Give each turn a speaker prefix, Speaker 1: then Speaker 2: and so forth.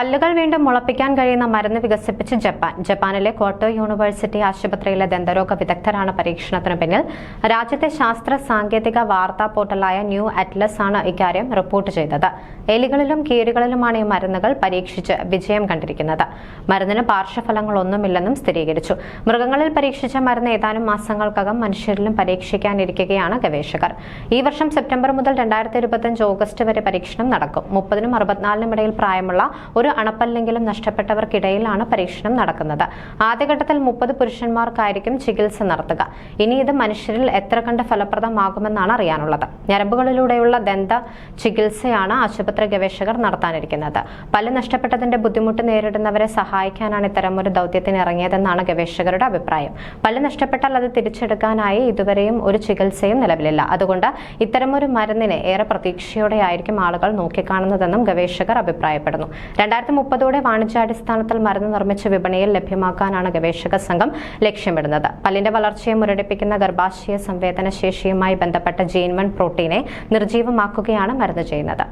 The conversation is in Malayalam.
Speaker 1: പല്ലുകൾ വീണ്ടും മുളപ്പിക്കാൻ കഴിയുന്ന മരുന്ന് വികസിപ്പിച്ച് ജപ്പാൻ. ജപ്പാനിലെ കോട്ടോ യൂണിവേഴ്സിറ്റി ആശുപത്രിയിലെ ദന്തരോഗ വിദഗ്ധരാണ് പരീക്ഷണത്തിന് പിന്നിൽ. രാജ്യത്തെ ശാസ്ത്ര സാങ്കേതിക വാർത്താ പോർട്ടലായ ന്യൂ അറ്റ്ലസ് ആണ് ഇക്കാര്യം റിപ്പോർട്ട് ചെയ്തത്. എലികളിലും കീരുകളിലുമാണ് ഈ മരുന്നുകൾ പരീക്ഷിച്ച് വിജയം കണ്ടിരിക്കുന്നത്. മരുന്നിന് പാർശ്വഫലങ്ങളൊന്നുമില്ലെന്നും സ്ഥിരീകരിച്ചു. മൃഗങ്ങളിൽ പരീക്ഷിച്ച മരുന്ന് ഏതാനും മാസങ്ങൾക്കകം മനുഷ്യരിലും പരീക്ഷിക്കാനിരിക്കുകയാണ് ഗവേഷകർ. ഈ വർഷം സെപ്റ്റംബർ മുതൽ രണ്ടായിരത്തി ഇരുപത്തിയഞ്ച് ഓഗസ്റ്റ് വരെ പരീക്ഷണം നടക്കും. മുപ്പതിനും അറുപത്തിനാലിനും ഇടയിൽ പ്രായമുള്ള ഒരു അണപ്പല്ലെങ്കിലും നഷ്ടപ്പെട്ടവർക്കിടയിലാണ് പരീക്ഷണം നടക്കുന്നത്. ആദ്യഘട്ടത്തിൽ മുപ്പത് പുരുഷന്മാർക്കായിരിക്കും ചികിത്സ നടത്തുക. ഇനി ഇത് മനുഷ്യരിൽ എത്ര കണ്ട് ഫലപ്രദമാകുമെന്നാണ് അറിയാനുള്ളത്. ഞരമ്പുകളിലൂടെയുള്ള ദന്ത ചികിത്സയാണ് ആശുപത്രി ഗവേഷകർ നടത്താനിരിക്കുന്നത്. പല്ല് നഷ്ടപ്പെട്ടതിന്റെ ബുദ്ധിമുട്ട് നേരിടുന്നവരെ സഹായിക്കാനാണ് ഇത്തരമൊരു ദൗത്യത്തിന് ഇറങ്ങിയതെന്നാണ് ഗവേഷകരുടെ അഭിപ്രായം. പല്ല് നഷ്ടപ്പെട്ടാൽ അത് തിരിച്ചെടുക്കാനായി ഇതുവരെയും ഒരു ചികിത്സയും നിലവിലില്ല. അതുകൊണ്ട് ഇത്തരമൊരു മരുന്നിനെ ഏറെ പ്രതീക്ഷയോടെയായിരിക്കും ആളുകൾ നോക്കിക്കാണുന്നതെന്നും ഗവേഷകർ അഭിപ്രായപ്പെടുന്നു. രണ്ടായിരത്തി മുപ്പതോടെ വാണിജ്യാടിസ്ഥാനത്തിൽ മരുന്ന് നിർമ്മിച്ച വിപണിയിൽ ലഭ്യമാക്കാനാണ് ഗവേഷക സംഘം ലക്ഷ്യമിടുന്നത്. പല്ലിന്റെ വളർച്ചയെ മുരടിപ്പിക്കുന്ന ഗർഭാശയ സംവേദന ശേഷിയുമായി ബന്ധപ്പെട്ട ജീൻവൺ പ്രോട്ടീനെ നിർജീവമാക്കുകയാണ് മരുന്ന് ചെയ്യുന്നത്.